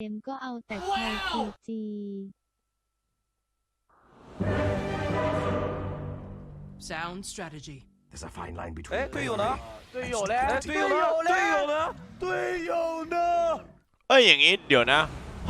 เกมก็เอาแต่ใช้พีจี Sound strategy. There's a fine line between 哎，队友呢？ bravery 队 and 友嘞？ stupidity. 队友呢？队友呢？队友呢？ เอ้ยอย่างงี้เดี๋ยวนะ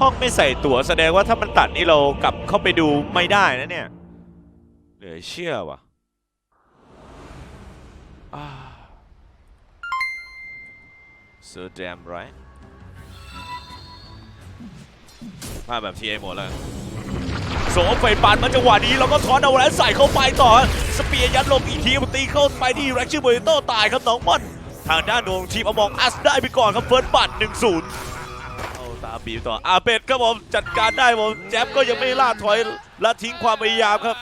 ห้องไม่ใส่ตั๋วแสดงว่าถ้ามันตัดนี่เรากลับเข้าไปดูไม่ได้นะเนี่ยเหลือเชื่อว่ะอ่า so damn right ภาพแบบทีไอหมดแล้วโสมไฟปานมันจังหวะนี้แล้วก็ถอนเอาแล้วใส่เข้าไปต่อ สเปียร์ยัดลงอีกทีมันตีเข้าไปที่แร็กชื่อโบยโต้ตายครับน้องม่อนทางด้านดวงทีมอมองอัสได้ไปก่อนครับเฟิร์สบัต1-0เอาตามบีบต่ออาเบดครับผมจัดการได้ผมแจ๊บก็ยังไม่ล่าถอยและทิ้งความพยายามครับ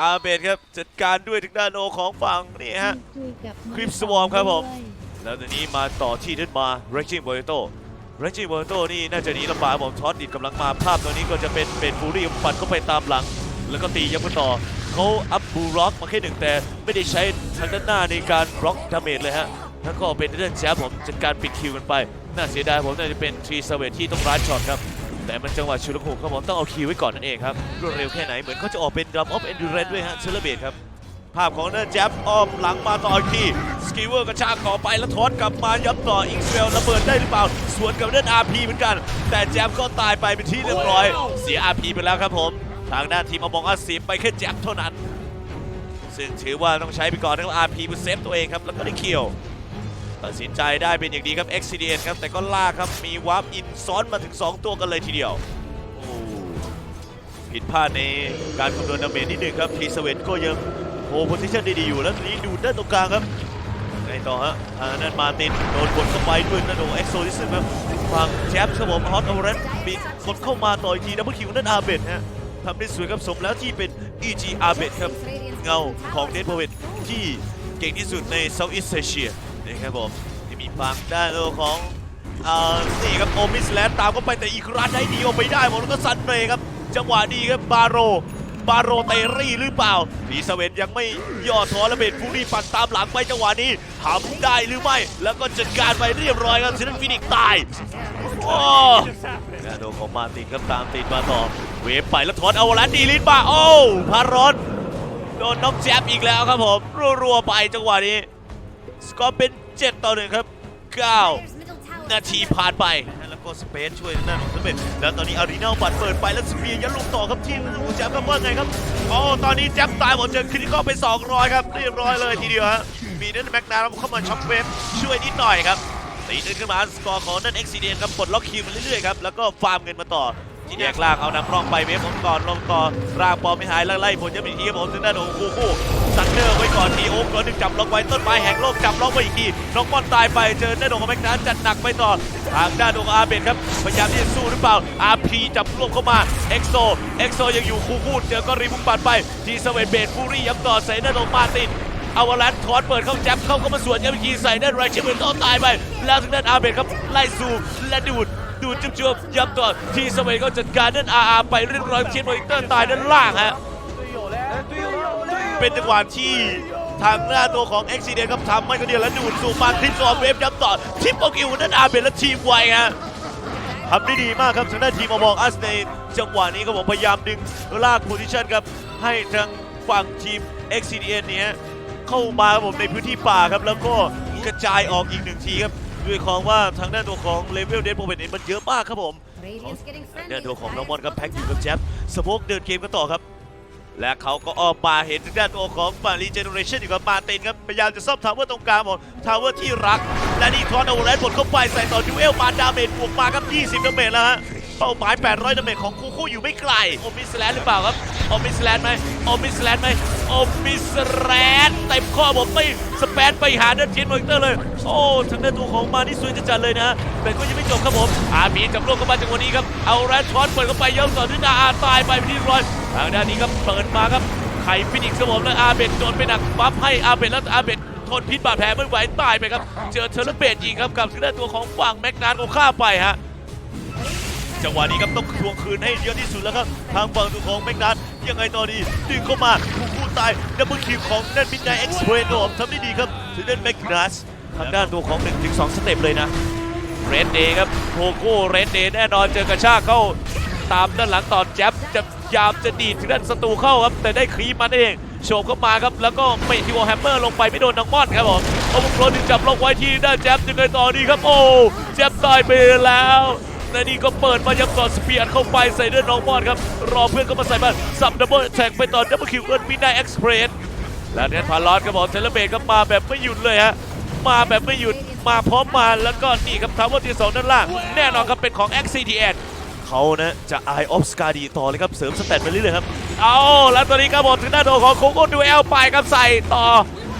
อาเบดครับจัดการด้วยทางด้านโอของฝั่งนี่ฮะคุยกับคลิปสวอร์มครับผมด้วยแล้วตอนนี้มาต่อที่ขึ้นมาเรจิ n โบโต เรจิ n โบโตนี่น่าจะหนีลำบากผมท็อตดิดกำลังมาภาพตัวนี้ก็จะเป็นเป็นฟูรี่ปัดเข้าไปตามหลัง แล้วก็ตียับกันต่อเขาอัพบูร็อกมาแค่หนึ่งแต่ไม่ได้ใช้ทางด้านหน้าในการบล็อกดาเมจเลยฮะแล้วก็เป็นเรื่องแจ๊บผมจัดการปิดคิวกันไป น่าเสียดายผมน่าจะเป็นทรีเซเวที่ต้องร้านช็อตครับ แต่มันจังหวะชุลมุนครับผมต้องเอาคิวไว้ก่อนนั่นเองครับรวดเร็วแค่ไหนเหมือนเขาจะออกเป็นดัมออฟเอนดูเรนด้วยฮะเชลเบตครับ ภาพของเนิร์แจ๊บอ้อมหลังมาต่ออีกทีสกิเวอร์กระชากต่อไปแล้วทอนกลับมาย้ำต่ออิงเวลระเบิดได้หรือเปล่า สวนกับเนิร์ดอาร์พีเหมือนกัน แต่แจ๊บก็ตายไปเป็นที่เรียบร้อย เสียอาร์พีไปแล้วครับผม ทางด้านทีมอมองอาสีไปแค่แจ๊บเท่านั้น ซึ่งถือว่าต้องใช้ไปก่อนทั้งอาร์พีเพื่อเซฟตัวเองครับแล้วก็ได้คิวตัดสินใจได้เป็นอย่างดีครับ x c d n ครับแต่ก็ลากครับมีวาร์ปอินซ้อนมาถึง 2 ตัวกันเลยทีเดียวผิดพลาดในการคำนวณดาเมจนิดหนึ่งครับทีสเวนก็ยัง โอ้โพซิชันดีๆอยู่แล้วทีนี้ดูด้านตรงกลางครับไงต่อฮะทานั่นมาตินโดนกดเข้าไปด้วยนั่นโอเอ็กโซลิซึมครับฝั่งแจ๊บครับผมฮอตอเวอร์เรนมีกดเข้ามาต่ออีกทีดับเบิลคิวนั่นอาเบดฮะทำได้สวยครับสมแล้วที่เป็น EG อาเบดครับ เงาของเดนโพเวตที่เก่งที่สุดในเซาท์อีสเอเชียนะครับผมที่มีฝั่งด้านของอ่านี่ครับโอมิสแลนตามเข้าไปแต่อีกรันได้ดีออกไปได้หมดแล้วก็ซันเบรย์ครับ จังหวะดีครับบาโร บาโรเตรี่หรือเปล่าพีสเวนยังไม่ย่อท้อและเบนฟูรี่ปั่นตามหลังไปจังหวะนี้ทำได้หรือไม่ แล้วก็จัดการไปเรียบร้อยครับซินฟินิกตายโอ้นโดของมาตินครับตามติดมาต่อ เวฟไปแล้วถอนเอาลันดีลินมาโอ้พารอนโดนน็อกแจบอีกแล้วครับผมรัวๆไปจังหวะนี้ สกอร์เป็น 7 ต่อ1ครับ 9 นาทีผ่านไป แล้วก็สเปซช่วยทางด้านของสเปซแล้วตอนนี้อารีนาบัตรเปิดไปแล้วสเปียร์ยันลงต่อครับทีมอูแจ็บครับว่าไงครับโอ้ตอนนี้แจ็บตายหมดเจอคริติคอลไป 200 ครับเรียบร้อยเลยทีเดียวฮะมีนั่นแม็กนาเข้ามาช็อปเวฟช่วยนิดหน่อยครับตีนึงขึ้นมาสกอร์ของนั่นเอ็กซิเดนครับปลดล็อกคิวมาเรื่อยๆครับแล้วก็ฟาร์มเงินมาต่อ ที่แยกล่างเอานำร่องไปเวฟผมก่อนลงต่อร่างบอไม่หายแล้วไล่ผลยังมีทีครับผมทางด้านของคู่คู่ซันเดอร์ไว้ก่อนทีโอ๊กก่อนหนึ่งจับล็อกไว้ต้นไม้แห่งโลกจับล็อกไว้อีกทีน้องบอลตายไปเจอด้านของแม็กนาจัดหนักไปต่อทางด้านของอาเบนครับพยายามที่จะสู้หรือเปล่าอาพีจับรวบเข้ามาเอ็กโซเอ็กโซยังอยู่คู่คู่เจอก็รีบุมบันไปทีสเวนเบดฟูรี่ย้ำต่อใส่ด้านของมาตินเอาวาลันถอนเปิดเข้าแจ็บเข้าเข้ามาสวนยังมีทีใส่ด้านไรเชมเบนต้ตายไป แล้วทางด้านอาเบนครับไล่ซูและดูด ดูจุบจุ๊บยับต่อทีสมัยก็จัดการนั่นอาอาไปเรียบร้อยเคียนมอนิเตอร์ตายด้านล่างฮะเป็นจังหวะที่ทางหน้าตัวของเอ็กซิเดีนครับทำไม่ก็เดียวแล้วดูดสู่มาทิปซอมเวฟยับต่อทิปโอคิวนั่นอาเบนและทีมไวฮะทำได้ดีมากครับทางด้าทีมมองอัสในจังหวะนี้ครับผมพยายามดึงลากโพซิชันครับให้ทางฝั่งทีมเอ็กซีเดียนี้ยเข้ามาผมในพื้นที่ป่าครับแล้วก็กระจายออกอีกหนึ่งทีครับ ด้วยความว่าทางด้านตัวของเลเวลเดนโปรเนมันเยอะมากครับผมเดินตัวของน้องมอนครับแพ็กอยู่กับแจ๊บสโปกเดินเกมกันต่อครับ และเขาก็ออกมาเห็นทางด้านตัวของมารีเจเนอเรชันอยู่กับมาร์ตินครับพยายามจะซ่อมทาวเวอร์ตรงกลางหมดทาวเวอร์ที่รัก และนี่ทอนเอาแลนด์ผลเข้าไปใส่ต่อดูเอลมาดาเมจบวกมาครับ 20ดาเมจแล้วฮะ เป้าหมาย 800ดาเมจของคูคู่อยู่ไม่ไกล โอมิสแลนหรือเปล่าครับ โอมิสแลนไหมโอมิสแลนไหมโอมิสแลนเต็มข้อผมไม่สเปนไปหาเดินเทียนมอนิเตอร์เลย โอ้ทางด้านตัวของมานี่สวยจัดเลยนะ แต่ก็ยังไม่จบครับผม อาบีจับลูกเข้ามาจังหวะนี้ครับ เอาแรนทอนเปิดเข้าไปเย้าต่อที่นาอาตายไปเป็นที่ร้อย ทางด้านนี้ครับเปิดมาครับไข่ฟินิกส์ครับผมแล้วอาเบนโดนไปหนักปั๊บให้อาเบนแล้วอาเบนทนพิษบาดแผลไม่ไหวตายไปครับ เจอเทอร์เบตยิงครับกับทางด้านตัวของฝั่งแม็กนานก็ฆ่าไปฮะ จังหวะนี้ครับต้องทวงคืนให้เยอะที่สุดแล้วครับทางฝั่งตัวของแม็กนัทยังไงต่อดีดึงเข้ามาคู่คู่ตายดับเบิลคิวของนั่นมิดไนเอ็กซ์เพรสผมทำได้ดีครับถึงนั่นแม็กนัททางด้านตัวของ1ถึง2สเต็ปเลยนะเรดเดย์ครับโคโก้เรดเดย์แน่นอนเจอกระชากเข้าตามด้านหลังตอนแจ๊บจะยามจะดีดถึงด้านศัตรูเข้าครับ แต่ได้ครีมมันเองโฉบเข้ามาครับแล้วก็ไม่ทีโอแฮมเมอร์ลงไปไม่โดนนังมอนครับผมโอ้โหโครนจับล็อกไว้ที่ด้านแจ๊บยังไงต่อดีครับโอ้แจ๊บตายไปแล้ว และนี่ก็เปิดมายังต่อสเปียร์เข้าไปใส่เด้วยน้องมอนครับ รอเพื่อนก็มาใส่มาสับดับเบิลแทงไปต่อดับเบิลคิวเกินมินไนเอ็กซ์เพรสแล้วเนี่ยพาลอสก็บอกเทเลเบตก็มาแบบไม่หยุดเลยฮะมาแบบไม่หยุดมาพร้อมมาแล้วก็นี่ครับทาวเวอร์ที่สองด้านล่าง แน่นอนครับเป็นของ XCTN เขานะจะ Eye of s c a r d ต่อเลยครับเสริมสเตตไปเรื่อยๆครับ เอาแล้วตอนนี้ครับผมถึงหน้าโดของโคโก้ดูเอลไปครับใส่ต่อ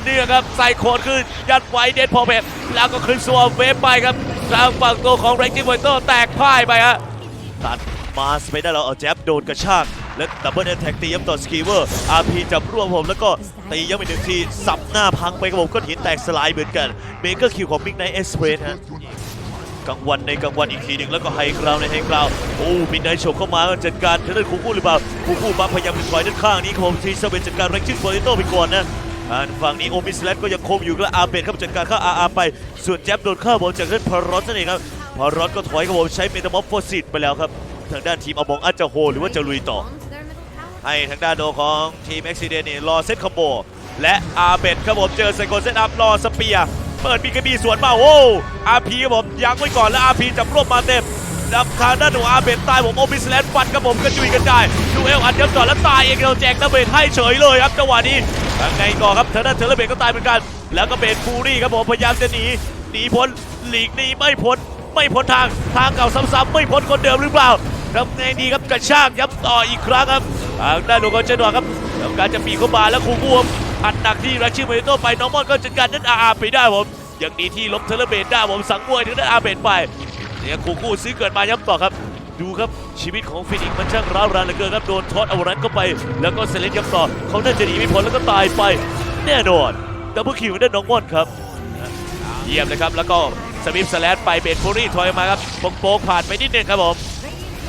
เนี่ยครับใส่โคนขึ้นยัดไว้เดนพอเพชแล้วก็ขึ้นซัวเวฟไปครับทางฝั่งตัวของเรนจิโวเตอร์แตกพ่ายไปฮะตัดมาสไปได้แล้วเอาแจ๊บโดนกระชากและดับเบิลแอนแท็กตีย้ำต่อสกีเวอร์อาร์พีจับรวบผมแล้วก็ตีย้ำอีกหนึ่งทีสับหน้าพังไปกับผมก็หินแตกสลายเหมือนกันเบเกอร์คิวของบิ๊กไนท์เอ็กซ์เพรสฮะกลางวันในกลางวันอีกทีหนึ่งแล้วก็ไฮกราวในไฮกราวโอ้มินไนท์โฉบเข้ามาจัดการเทางด้านคูคู่หรือเปล่าคูคู่มาพยายามจะถอยด้านข้างนี้ครับทีเซเวนจัดการแรงชิ่งโปรโตไปก่อนนะ ทางฝั่งนี้โอมิสแลตก็ยังคงอยู่และอาเบดเข้ามาจัดการเข้าอาอาไป ส่วนแจ๊บโดนเข้าบอลจากด้านพารอสนั่นเองครับพารอสก็ถอยครับผมใช้เมตามอฟโฟซิตไปแล้วครับ ทางด้านทีมอมองอาจจะโฮหรือว่าจะลุยต่อ ให้ทางด้านโดของทีมเอ็กซิเดนนี่รอเซตคอมโบและอาเบดครับผมเจอไซโคเซตอัพรอสเปียเปิดบีกบีสวนมาโอ้อาพีครับผมยังไว้ก่อนแล้วอาพีจับรวบมาเต็ม แล้วทางด้านของอาเบดตายผมโอบิสแลนฟันครับผมกระจุยกระจายดูเอลอัดยับก่อนแล้วตายเองเราแจกระเบิดให้เฉยเลยครับจังหวะนี้ยังไงก่อครับทางด้านเทเลเบดก็ตายเหมือนกัน แล้วก็เบดฟูรี่ครับผมพยายามจะหนีหนีพ้นหลีกหนีไม่พ้นไม่พ้นทางทางเก่าซ้ำๆไม่พ้นคนเดิมหรือเปล่าทำไงดีครับกระชากย้ำต่ออีกครั้งครับทางด้านลูกของเจนวครับแล้วการจะปีเข้ามาแล้วคูบวมอัดหนักที่รัชชิเมโตไปน้องมอนก็จัดการนั้นอาอาไปได้ผมอย่างดีที่ล้มเทเลเบตได้ผมสังเวยถึงได้อาเบตไป เนี่ยคูคู่ซื้อเกิดมาย้ำต่อครับ ดูครับชีวิตของฟินิกมันช่างร้าวรานเหลือเกินครับโดนช็อตเอารันเข้าไป แล้วก็เซเลนย้ำต่อเขาน่าจะหนีไม่พ้นแล้วก็ตายไปแน่นอนดับเบิลคิวได้น้องม่อนครับเยี่ยมเลยครับแล้วก็สมิฟสแลดไปเบดฟูรี่ถอยมาครับโป๊กๆผ่านไปนิดนึงครับผม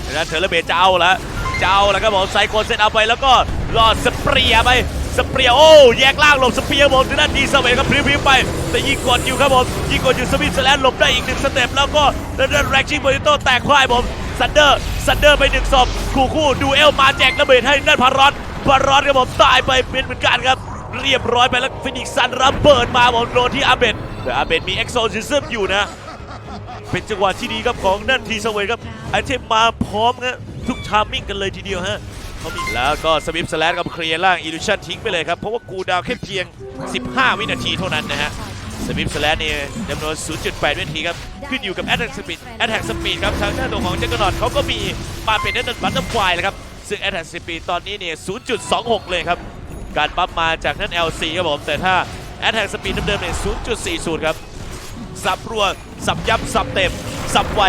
ดังนั้นเทอร์เลเบดจะเอาละจะเอาแล้วครับผมไซโคนเซตเอาไปแล้วก็รอดสเปรียไป สเปียโอ้แยกล่างหลบสเปียร์ผมทางด้านดีเซเวครับพริ้วไป แต่ยิงกดอยู่ครับผมยิงกดอยู่สมิฟสแลดหลบได้อีกหนึ่งสเต็ปแล้วก็ทางด้านแร็กชิงโบลิโตแตกพ่ายผมซันเดอร์ซันเดอร์ไปหนึ่งศพคู่คู่ดูเอลมาแจกระเบิดให้นั่นพารอดพารอดครับผมตายไปเป็นเหมือนกันครับเรียบร้อยไปแล้วฟินิกซันระเบิดมาผมโดนที่อาเบดแต่อาเบดมีเอ็กโซซิซึมอยู่นะ เป็นจังหวะที่ดีครับของนั่นทีสเวยครับไอเทมมาพร้อมนะทุกทามมิ่งกันเลยทีเดียวฮะ เขามีแล้วก็สวิปสแลดกับเคลียร์ล่างอิลูชันทิ้งไปเลยครับ เพราะว่ากูดาวแค่เพียง 15 วินาทีเท่านั้นนะฮะสวิปสแลดนี่จำนวน 0.8 วินาทีครับ ขึ้นอยู่กับแอตแทกสปีดแอตแทกสปีดครับทางด้านตัวของเจคกนอดเขาก็มีมาเป็นนั่นบัตเตอร์ฟลายเลยครับ ซึ่งแอตแทกสปีดตอนนี้เนี่ย 0.26 เลยครับ การปั๊บมาจากนั่น LC ครับผมแต่ถ้าแอตแทกสปีดเดิมๆเนี่ย 0.40 ครับสับรัวสับยับสับเต็มสับไว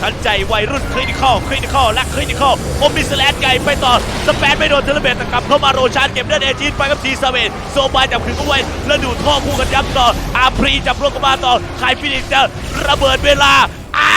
ทันใจวัยรุ่นคริติคอลคริติคอลและคริติคอลโอมิสแลนไก่ไปต่อสเปนไม่โดนเทเลเบตต่กลับเข้ามาโรชานเก็บเลือดเอจินไปกับทีซาเวนโซบายจับขึ้นเข้าไว้แล้วดูท่อคู่กันยับต่ออาพรีจับรวมเข้ามาต่อไคฟินิกจะระเบิดเวลาอ้า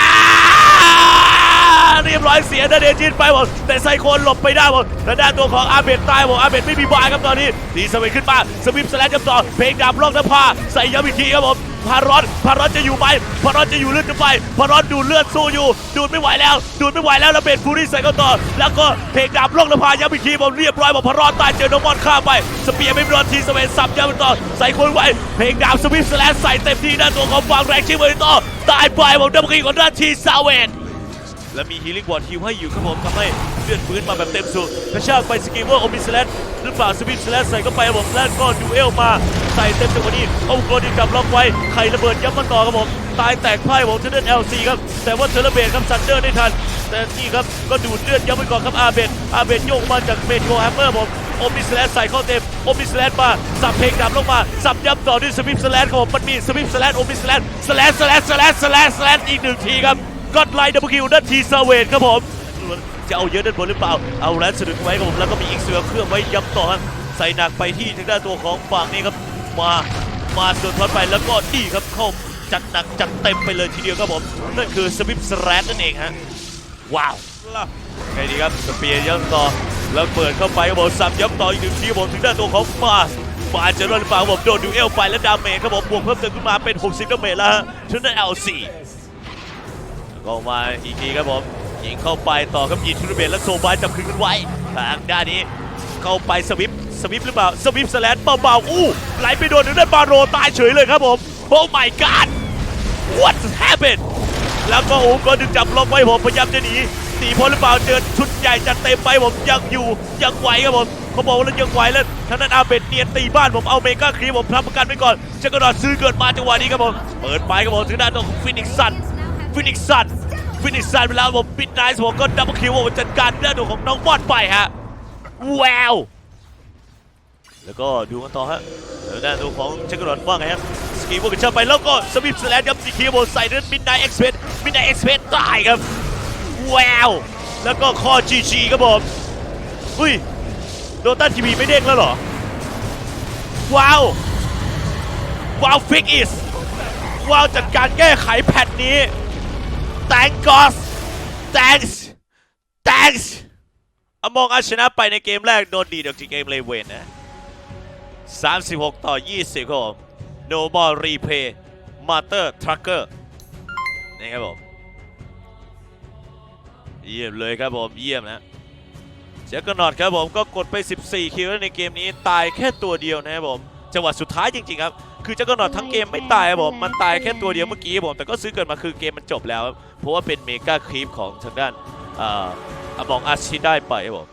เรียบร้อยเสียนะเดจินไปหมดแต่ไซโคนหลบไปได้หมดและด้านตัวของอาเบตตายหมดอาเบตไม่มีบายครับตอนนี้ทีซาเวนขึ้นมาสวิปสแลนจับต่อเพลงดาบล็อกนภาใส่ย้ำอีกทีครับผม พารอนพารอนจะอยู่ไหมพารอนจะอยู่เลือดจะไปพารอนดูดเลือดสู้อยู่ ดูดไม่ไหวแล้ว ดูดไม่ไหวแล้วแล้วเบนฟูรี่ใส่ก็ต่อ แล้วก็เพลงดาบล่องนภายับอีกทีผมเรียบร้อยบอกพารอนตายเจอโนมอนฆ่าไป สเปียร์ไม่โดนทีสเวนสับย้ำต่อใส่คนไว้ เพลงดาบสวิฟสแลนใส่เต็มที่ด้านตัวของฟางแรงชิมเวอร์ต่อตายไปผมดับเบิลคิงของด้านทีซาเวน และมีฮีลิ่งบอร์ดฮิวให้อยู่ครับผมทำให้เลือดฟื้นมาแบบเต็มสูบกระชากไปสกีเวอร์โอมิสแลนหรือเปล่าสวิปสแลนใส่เข้าไปครับผมแล้วก็ดูเอลมาใส่เต็มจังหวะนี้โอ้โหดีจับล็อกไว้ไข่ระเบิดยับมาต่อครับผมตายแตกพ่ายผมเทเลนเอลซีครับแต่ว่าเทเลเบตครับซันเดอร์ได้ทัน แต่นี่ครับก็ดูดเลือดยับไปก่อนครับอาเบตอาเบตโยกมาจากเมโทแฮมเมอร์ผมโอมิสแลนใส่เข้าเต็มโอมิสแลนมาสับเพลงดำลงมาสับยับต่อด้วยสวิปสแลนครับผมมันมีสวิปสแลนโอมิสแลนสแลนสแลนสแลนสแลสแลนอีกหนึ่งทีครับ ก็ไลน์ดับเบิลคิวด้านทีซาเวนครับผมจะเอาเยอะด้านบนหรือเปล่า เอาแรนสะดุดไว้ครับผมแล้วก็มีอีกเสือเครื่องไว้ย้ำต่อใส่หนักไปที่ทางด้านตัวของฝั่งนี้ครับมามาโดนทอดไปแล้วก็นี่ครับเข้าจัดหนักจัดเต็มไปเลยทีเดียวครับผมนั่นคือสวิปสแลนนั่นเองฮะว้าวไงดีครับสเปียร์ย้ำต่อแล้วเปิดเข้าไปครับผมสับย้ำต่ออีกหนึ่งทีครับผมถึงด้านตัวของมามาจะรอดหรือเปล่าครับผมโดนดูเอลไปแล้วดาเมจครับผมบวกเพิ่มเติมขึ้นมาเป็น 60ดาเมจแล้วฮะถึงด้าน L4 ก็มาอีกทีครับผมยิงเข้าไปต่อครับยิงทุรเบนแล้วโซบายจับคืนกันไว้ทางด้านนี้เข้าไปสวิปสวิปหรือเปล่าสวิปสแลนเบาๆอู้ไหลไปโดนหนึ่งด้านบาโรตายเฉยเลยครับผมโอ้ my god what happened แล้วก็โอ้ก็ดึงจับล็อกไว้ผมพยายามจะหนีตีพอหรือเปล่าเจอชุดใหญ่จัดเต็มไปผมยังอยู่ยังไหวครับผมเขาบอกว่าแล้วยังไหวแล้วทางนั้นอาเบดเนียนตีบ้านผมเอาเมกาครีมผมทำประกันไว้ก่อนจะกระโดดซื้อเกิดมาจังหวะนี้ครับผมเปิดไปครับผมถึงด้านของฟินิกซัน ฟินิกซันฟินิกซันเวลาผมปิดไนส์ผมก็ดับเบิลคิวผมจัดการด้านของน้องบอลไปฮะแววแล้วก็ดูกันต่อฮะทางด้านตัวของเชคกรอนว่าไงครับสกีบวกกระชากไปแล้วก็สวิปสแลนครับสีเขียวบใส่เดินมิดไนเอ็กซ์เพสมิดไนเอ็กซ์เพสตายครับแววแล้วก็ข้อจีจีครับผมอุ้ยโดต้าทีวีไม่เด้งแล้วเหรอ ว้าว ว้าวฟิกอิสว้าวจัดการแก้ไขแพทนี้ thank God thanks thanks อมองอาชนะไปในเกมแรก โดนดีดออกจากเกมเลเวนนะ 36 ต่อ 20 ครับผมโนบอลรีเพย์มาเตอร์ทรัคเกอร์นี่ครับผม เยี่ยมเลยครับผม เยี่ยมนะเจคกนอดครับผมก็กดไป 14 คิวในเกมนี้ตายแค่ตัวเดียวนะครับผม จังหวะสุดท้ายจริง ๆ ครับ คือเจคกันนอดทั้งเกมไม่ตายผมมันตายแค่ตัวเดียวเมื่อกี้ผมแต่ก็ซื้อเกินมาคือเกมมันจบแล้ว เพราะว่าเป็นเมกาครีปของทางด้านอ่าอมองอาชีได้ไปผม